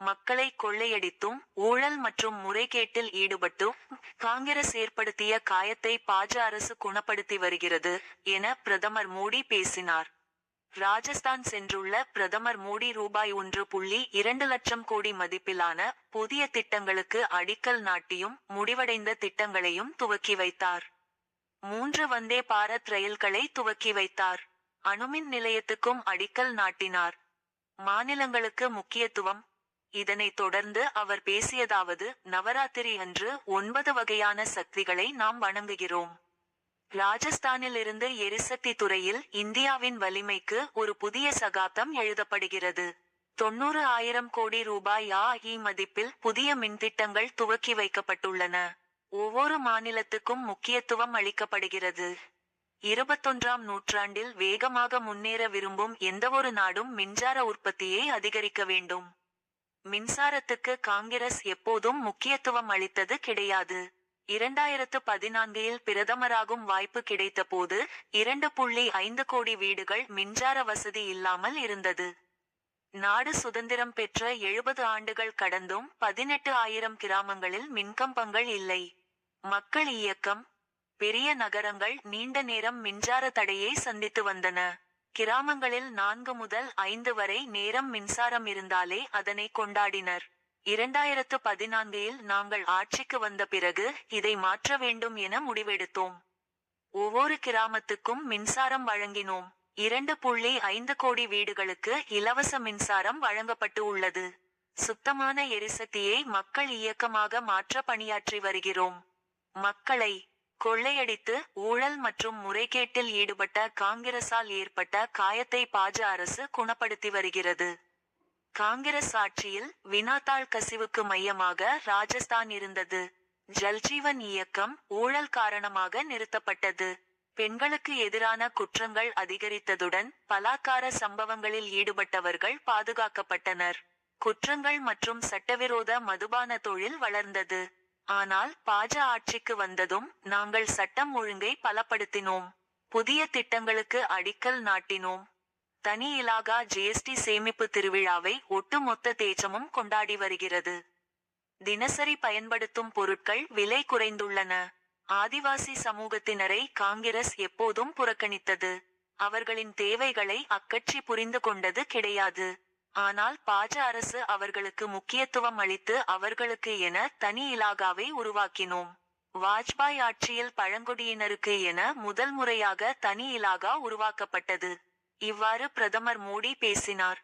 மக்களை கொள்ளையடித்தும் ஊழல் மற்றும் முறைகேட்டில் ஈடுபட்டும் காங்கிரஸ் ஏற்படுத்திய காயத்தை பாஜ அரசு குணப்படுத்தி வருகிறது என பிரதமர் மோடி பேசினார். ராஜஸ்தான் சென்றுள்ள பிரதமர் மோடி ரூபாய் ஒன்று புள்ளி இரண்டு லட்சம் கோடி மதிப்பிலான புதிய திட்டங்களுக்கு அடிக்கல் நாட்டியும் முடிவடைந்த திட்டங்களையும் துவக்கி வைத்தார். மூன்று வந்தே பாரத் ரயில்களை துவக்கி வைத்தார். அணுமின் நிலையத்துக்கும் அடிக்கல் நாட்டினார். மாநிலங்களுக்கு முக்கியத்துவம் இதனைத் தொடர்ந்து அவர் பேசியதாவது நவராத்திரி அன்று ஒன்பது வகையான சக்திகளை நாம் வணங்குகிறோம். ராஜஸ்தானிலிருந்து எரிசக்தி துறையில் இந்தியாவின் வலிமைக்கு ஒரு புதிய சகாப்தம் எழுதப்படுகிறது. தொண்ணூறு ஆயிரம் கோடி ரூபாய் ஆஇ மதிப்பில் புதிய மின்திட்டங்கள் துவக்கி வைக்கப்பட்டுள்ளன. ஒவ்வொரு மாநிலத்துக்கும் முக்கியத்துவம் அளிக்கப்படுகிறது. இருபத்தொன்றாம் நூற்றாண்டில் வேகமாக முன்னேற விரும்பும் எந்தவொரு நாடும் மின்சார உற்பத்தியை அதிகரிக்க வேண்டும். மின்சாரத்துக்கு காங்கிரஸ் எப்போதும் முக்கியத்துவம் அளித்தது கிடையாது. இரண்டாயிரத்து பதினான்கில் பிரதமராகும் வாய்ப்பு கிடைத்தபோது இரண்டு புள்ளி ஐந்து கோடி வீடுகள் மின்சார வசதி இல்லாமல் இருந்தது. நாடு சுதந்திரம் பெற்ற எழுபது ஆண்டுகள் கடந்தும் பதினெட்டு ஆயிரம் கிராமங்களில் மின்கம்பங்கள் இல்லை. மக்கள் இயக்கம் பெரிய நகரங்கள் நீண்ட நேரம் மின்சார தடையை சந்தித்து வந்தன. கிராமங்களில் நான்கு முதல் ஐந்து வரை நேரம் மின்சாரம் இருந்தாலே அதனை கொண்டாடினர். இரண்டாயிரத்து பதினான்கில் நாங்கள் ஆட்சிக்கு வந்த பிறகு இதை மாற்ற வேண்டும் என முடிவெடுத்தோம். ஒவ்வொரு கிராமத்துக்கும் மின்சாரம் வழங்கினோம். இரண்டு புள்ளி ஐந்து கோடி வீடுகளுக்கு இலவச மின்சாரம் வழங்கப்பட்டு உள்ளது. சுத்தமான எரிசக்தியை மக்கள் இயக்கமாக மாற்ற பணியாற்றி வருகிறோம். மக்களை கொள்ளையடித்து ஊழல் மற்றும் முறைகேட்டில் ஈடுபட்ட காங்கிரசால் ஏற்பட்ட காயத்தை பாஜ அரசு குணப்படுத்தி வருகிறது. காங்கிரஸ் ஆட்சியில் வினாத்தாள் கசிவுக்கு மையமாக ராஜஸ்தான் இருந்தது. ஜல்ஜீவன் இயக்கம் ஊழல் காரணமாக நிறுத்தப்பட்டது. பெண்களுக்கு எதிரான குற்றங்கள் அதிகரித்ததுடன் பலாக்கார சம்பவங்களில் ஈடுபட்டவர்கள் பாதுகாக்கப்பட்டனர். குற்றங்கள் மற்றும் சட்டவிரோத மதுபான தொழில் வளர்ந்தது. ஆனால் பாஜ ஆட்சிக்கு வந்ததும் நாங்கள் சட்டம் ஒழுங்கை பலப்படுத்தினோம். புதிய திட்டங்களுக்கு அடிக்கல் நாட்டினோம். தனி இலாகா ஜிஎஸ்டி சேமிப்பு திருவிழாவை ஒட்டுமொத்த தேச்சமும் கொண்டாடி வருகிறது. தினசரி பயன்படுத்தும் பொருட்கள் விலை குறைந்துள்ளன. ஆதிவாசி சமூகத்தினரை காங்கிரஸ் எப்போதும் புறக்கணித்தது. அவர்களின் தேவைகளை அக்கட்சி புரிந்து கொண்டது கிடையாது. ஆனால் பாஜ அரசு அவர்களுக்கு முக்கியத்துவம் அளித்து அவர்களுக்கு என தனி இலாகாவை உருவாக்கினோம். வாஜ்பாய் ஆட்சியில் பழங்குடியினருக்கு என முதல் முறையாக தனி இலாகா உருவாக்கப்பட்டது. இவ்வாறு பிரதமர் மோடி பேசினார்.